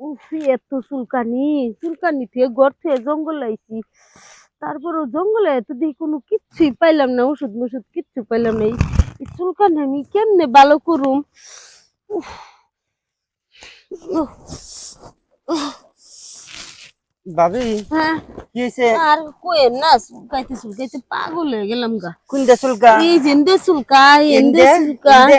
উফ এত চুলকানি। চুলকানি থেকে ঘর থেকে জঙ্গল আইছি। তারপরও জঙ্গলে তো দেখি কোনো কিচ্ছুই পাইলাম না ওষুধ মষুধ কিচ্ছু পাইলাম না। এই চুলকানি আমি কেমনে ভালো করুম? ভাবি হ্যাঁ? কি আর কোয়েন না চুলকাইতে চুলকাইতে পাগল হয়ে গেলাম গা। কোনটা চুলকা? এই জেন্দে চুলকাই এন্দে এন্দে?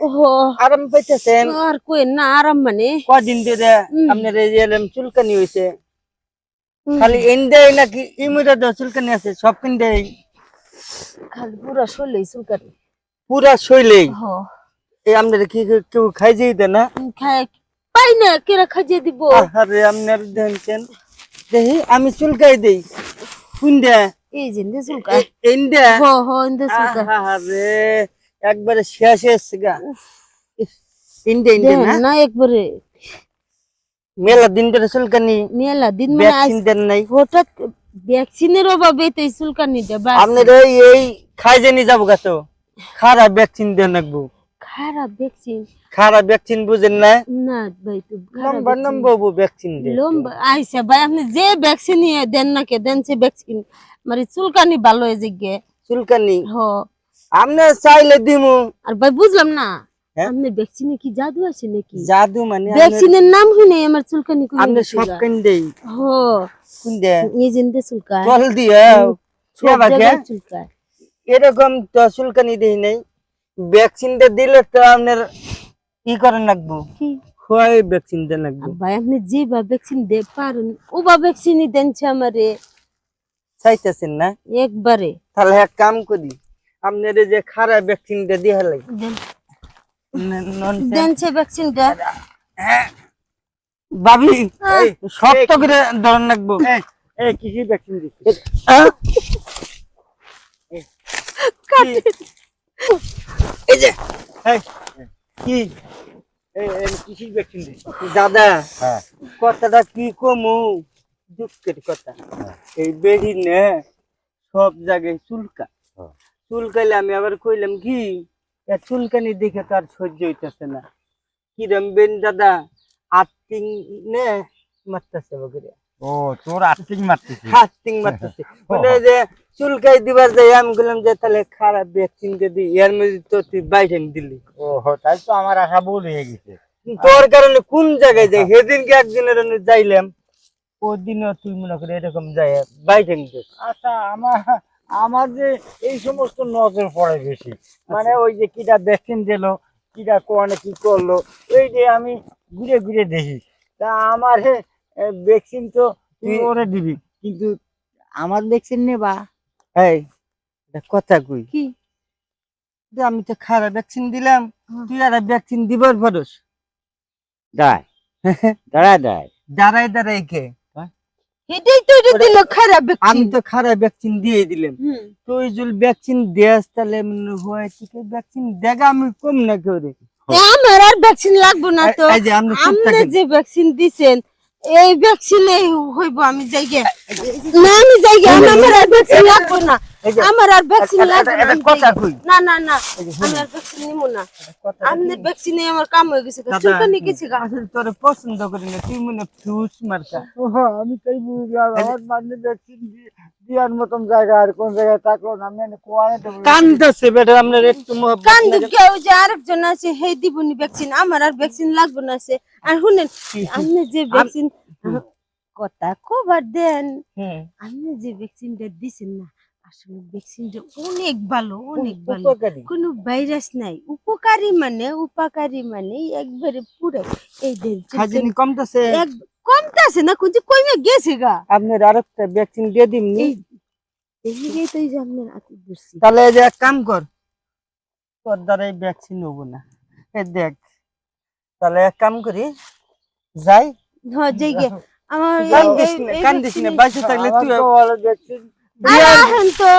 ওহো আরাম পাইতেছেন। আর কোয়েন না আরাম মানে? কদিন ধরে। আপনার এই যে এরম চুলকানি হুম, খালি এন্ডে নাকি ইমুরা তো চুলকানি আছে সব কিনতে খালি পুরা শরীরে চুলকানি। পুরা শৈলেই। হ। এই আপনার কি কেউ- খাই যেতে না খাই পাই না কেরা খাইয়ে দিব? আরে আপনার দেখেন দেখি আমি চুলকাই দেই। কুন্দা। এই যে চুলকাই এন্ডে হ হ এন্দে চুলকাই আরে একবারে শেষ এসছে গা। না? না একবারে। মেলা দিন ধরে চুলকানি মেলা দিন মানে ভ্যাকসিন দেন নাই। হঠাৎ ভ্যাকসিনের অভাবে তো এই চুলকানিটা বাড়ছে। আপনার এই এই খাই জানি যাব গা তো। খারাপ ভ্যাকসিন দেন রাখব খারাপ ভ্যাকসিন খারাপ ভ্যাকসিন বুঝেন না? না ভাই তো খারাপ লম্বা vaccine। ভ্যাকসিন দেন। লম্বা আইসা ভাই আপনি যে ভ্যাকসিন দেন না কে দেন সে ভ্যাকসিন মানে চুলকানি ভালো হয়ে যাগে চুলকানি? হ। আপনি চাইলে দিমু। আর ভাই বুঝলাম না। হ্যাঁ? আপনার ভ্যাকসিনে কি জাদু আছে নাকি? জাদু মানে ভ্যাকসিনের নাম শুনে আমার চুলকানি আপনি গেছে সব কেন দেই। হ কোন দে এই জিন্দে চুলকায়। জল দিয়ে সব কে বাকে? জায়গায় চুলকায়। এরকম তো চুলকানি দেই নাই। ভ্যাকসিনটা দিলে তো আপনার ই করেন লাগবো। কি? খোয়াই ভ্যাকসিন দেন লাগবো। ভাই আপনি যে বা ভ্যাকসিন দে পারেন ও বা ভ্যাকসিনই দেনছে আমারে। চাইতেছেন না? একবারে। তাহলে এক কাম করি। আপনার এই যে খারাপ ভ্যাকসিনটা দিয়ে লাগে। দেন। ভ্যাকসিনটা হ্যাঁ। এই শক্ত করে ধরেন রাখব এই কিসি ভ্যাকসিন দিচ্ছি হ্যাঁ? এই যে। কি? এই এই ভ্যাকসিন দিচ্ছি দাদা হ্যাঁ। কথাটা কি কমু? দুঃখের কথা। এই বেড়ি নে সব জায়গায় চুলকা। হ্যাঁ। চুলকাইলে আমি আবার কইলাম কি চুলকানি দেখে তো আর সহ্য হইতেছে না। কিরম বেন দাদা আত্মিং নে মারতেছে বগরে। ও তোর আর্থিক মারতেছি? হাতিং মারতেছে। মানে যে চুলকাই দিবার যাই আমি বললাম যে তাহলে খারাপ ভ্যাকসিন দি এর মধ্যে তো তুই বাইরে দিলি। ও তাই তো আমার আশা ভুল হয়ে গেছে। তোর কারণে কোন জায়গায় যাই? সেদিনকে একদিনের যাইলাম। ওদিনও তুই মনে করে এরকম যাই দিস। আচ্ছা আমার আমার যে এই সমস্ত নজর পড়ে বেশি। মানে ওই যে কিটা ভ্যাকসিন দিল কিটা কোয়ানে কি করল এই যে আমি ঘুরে ঘুরে দেখি। তা আমার ভ্যাকসিন তো তুই ওরে দিবি। কিন্তু আমার ভ্যাকসিন নেবা? এই কথা কই? কি? আমি তো খারাপ ভ্যাকসিন দিলাম। তুই আর ভ্যাকসিন দিবার পারস দাঁড়ায়। দাঁড়ায় দাঁড়ায়। দাঁড়াই দাঁড়াই কে? এটাই তো এটা দিল খারাপ আমি তো খারাপ ভ্যাকসিন দিয়ে দিলাম। তুই যদি ভ্যাকসিন দেস তাহলে মনে হয় ঠিক ভ্যাকসিন দেখা আমি কম না করে আমার আর ভ্যাকসিন লাগবে না তো। এই যে আমরা যে ভ্যাকসিন দিছেন এই ভ্যাকসিনে হইব আমি যাই না আমি যাই আমার আর ভ্যাকসিন লাগবে না। আমার আর ভ্যাকসিন লাগবে না একটা কথা কই? না না আমি আর ভ্যাকসিন নিব না। কি? ভ্যাকসিনে আমার কাম হয়ে গেছে গা। আসলে তোরে পছন্দ করি না তুই মনে ফিউজ মার্কা। আমি তাই বুঝলাম আমার মানে ভ্যাকসিন দেওয়ার মতন জায়গা আর কোন জায়গায় থাকল না আমি কোয়ানে দেবো কান্দাছে বেটা আপনার একটু মহব্বত কান লাগে। দুঃখে ওই যে আরেকজন আছে হে দিবনি ভ্যাকসিন আমার আর ভ্যাকসিন লাগবে না আছে আর শুনেন আপনি যে ভ্যাকসিন কথা কবার দেন আপনি যে ভ্যাকসিনটা দিছেন না আসলে ভ্যাকসিনটা অনেক ভালো অনেক ভালো। কোনো ভাইরাস নাই। উপকারী মানে উপকারী মানে একবারে পুরো এই দেন খাজিনি কমতাছে? এক কমতাছে না কিন্তু কমে গেছে গা। আপনার আরেকটা ভ্যাকসিন দিয়ে দিমনি তো এই যে আপনার আতি ধরছি। তাহলে যে এক কাম কর তোর দ্বারা এই ভ্যাকসিন হব না। এ দেখ তাহলে এক কাম করি যাই। হ্যাঁ যাই গে আমার এই- কান্দিস না বাইসে থাকলে তুই আমার তো